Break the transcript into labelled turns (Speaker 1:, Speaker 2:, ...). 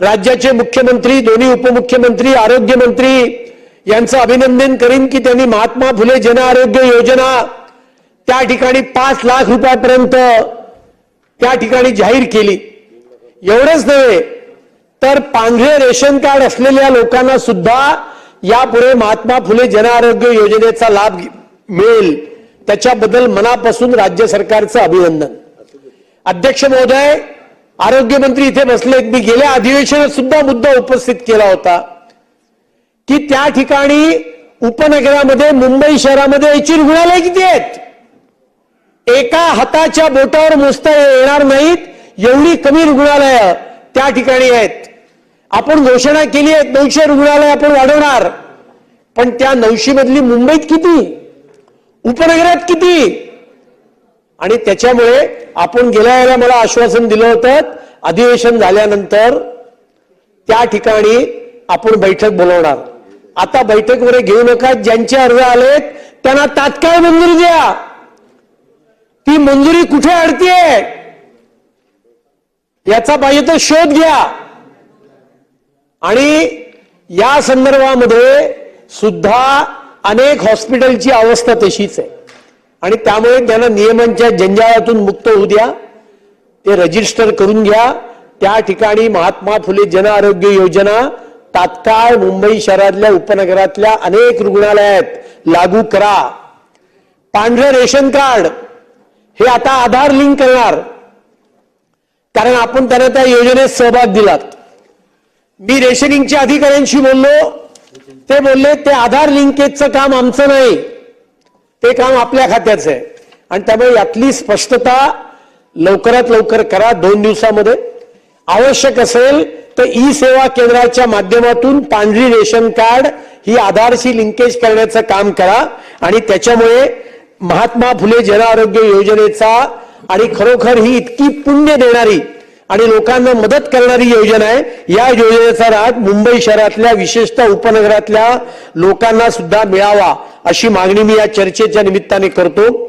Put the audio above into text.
Speaker 1: राज्याचे मुख्यमंत्री दोन्ही उपमुख्यमंत्री आरोग्यमंत्री यांचं अभिनंदन करीन की त्यांनी महात्मा फुले जन आरोग्य योजना त्या ठिकाणी पाच लाख रुपयापर्यंत त्या ठिकाणी जाहीर केली. एवढंच नव्हे तर पांढरे रेशन कार्ड असलेल्या लोकांना सुद्धा यापुढे महात्मा फुले जन आरोग्य योजनेचा लाभ मिळेल. त्याच्याबद्दल मनापासून राज्य सरकारचं अभिनंदन. अध्यक्ष महोदय आरोग्यमंत्री इथे बसलेत. मी गेल्या अधिवेशनात सुद्धा मुद्दा उपस्थित केला होता की त्या ठिकाणी उपनगरामध्ये मुंबई शहरामध्ये याची रुग्णालय किती आहेत? एका हाताच्या बोटावर मोजता येणार नाहीत. एवढी कमी रुग्णालय त्या ठिकाणी आहेत. आपण घोषणा केली आहे नऊशे रुग्णालय आपण वाढवणार. पण त्या नऊशे मधली मुंबईत किती? उपनगरात किती? आणि त्याच्यामुळे आपण गेल्या वेळेला मला आश्वासन दिलं होतं अधिवेशन झाल्यानंतर त्या ठिकाणी आपण बैठक बोलवणार. आता बैठक वगैरे घेऊ नका ज्यांचे अर्ज आलेत त्यांना तात्काळ मंजुरी द्या. ती मंजुरी कुठे अडतीये? याचा पाहिजे तर शोध घ्या. आणि या संदर्भामध्ये सुद्धा अनेक हॉस्पिटलची अवस्था तशीच आहे. आणि त्यामुळे त्यांना नियमांच्या जंजाळातून मुक्त होऊ द्या ते रजिस्टर करून घ्या. त्या ठिकाणी महात्मा फुले जन आरोग्य योजना तात्काळ मुंबई शहरातल्या उपनगरातल्या अनेक रुग्णालयात लागू करा. पांढरं रेशन कार्ड हे आता आधार लिंक करणार. कारण आपण त्यांना त्या योजनेत सहभाग दिलात. मी रेशनिंगच्या अधिकाऱ्यांशी बोललो. ते बोलले ते आधार लिंकेजचं काम आमचं नाही. ते काम आपल्या खात्याचं आहे. आणि त्यामुळे यातली स्पष्टता लवकरात लवकर करा दोन दिवसामध्ये. आवश्यक असेल तर ई सेवा केंद्राच्या माध्यमातून पांढरी रेशन कार्ड ही आधारशी लिंकेज करण्याचं काम करा. आणि त्याच्यामुळे महात्मा फुले जन आरोग्य योजनेचा आणि खरोखर ही इतकी पुण्य देणारी आणि लोकांना मदत करणारी योजना आहे. या योजनेचा राग मुंबई शहरातल्या विशेषतः उपनगरातल्या लोकांना सुद्धा मिळावा. अशी मागणी मी या चर्चेच्या निमित्ताने करतो.